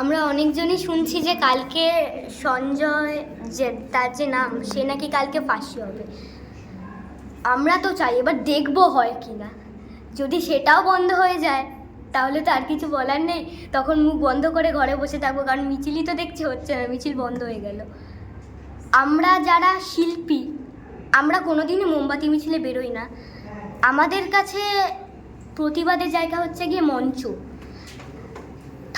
আমরা অনেকজনই শুনছি যে কালকে সঞ্জয় যে, তার যে নাম, সে নাকি কালকে ফাঁসি হবে। আমরা তো চাই, এবার দেখব হয় কি না। যদি সেটাও বন্ধ হয়ে যায়, তাহলে তো আর কিছু বলার নেই। তখন মুখ বন্ধ করে ঘরে বসে থাকব, কারণ মিছিলই তো দেখছি হচ্ছে না, মিছিল বন্ধ হয়ে গেল। আমরা যারা শিল্পী, আমরা কোনোদিনই মোমবাতি মিছিলে বেরোই না। আমাদের কাছে প্রতিবাদের জায়গা হচ্ছে গিয়ে মঞ্চ।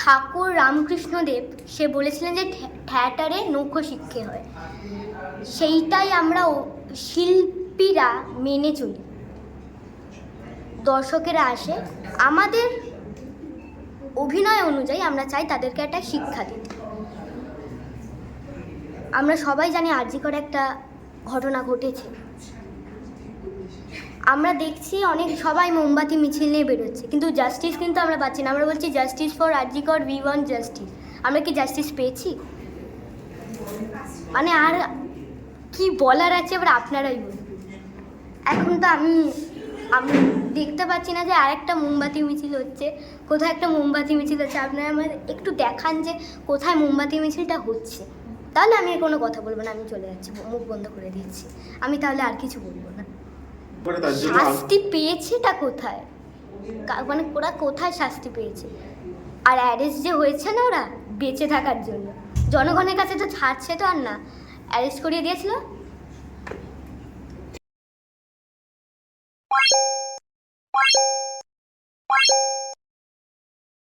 ঠাকুর রামকৃষ্ণদেব, সে বলেছিলেন যে থ্যা- থিয়েটারে নৌখ শিক্ষে হয়। সেইটাই আমরা শিল্পীরা মেনে চলি। দর্শকেরা আসে। আমাদের অভিনয় অনুযায়ী আমরা চাই তাদেরকে একটা শিক্ষা দিতে। আমরা সবাই জানি আর্জি করে একটা ঘটনা ঘটেছে। আমরা দেখছি অনেক, সবাই মোমবাতি, মিছিল নিয়ে বেরোচ্ছে। কিন্তু জাস্টিস কিন্তু আমরা পাচ্ছি না। আমরা বলছি justice for RG Kar we want justice আমরা কি জাস্টিস পেয়েছি? মানে আর কি বলার আছে এবার আপনারাই বলুন। এখন তো আমি আমি দেখতে পাচ্ছি না যে আরেকটা মোমবাতি মিছিল হচ্ছে। কোথায় একটা মোমবাতি মিছিল হচ্ছে? আপনারা আমার একটু দেখান যে কোথায় মোমবাতি মিছিলটা হচ্ছে। তাহলে আমি কোনো কথা বলব না। আমি চলে যাচ্ছি, মুখ বন্ধ করে দিচ্ছি আমি তাহলে আর কিছু বলব না। শাস্তি পেয়েছেটা কোথায়? মানে ওরা কোথায় শাস্তি পেয়েছে? আর অ্যারেস্ট যে হয়েছে না ওরা, বেঁচে থাকার জন্য। জনগণের কাছে তো ছাড়ছে তো আর না। অ্যারেস্ট করিয়ে দিয়েছিল?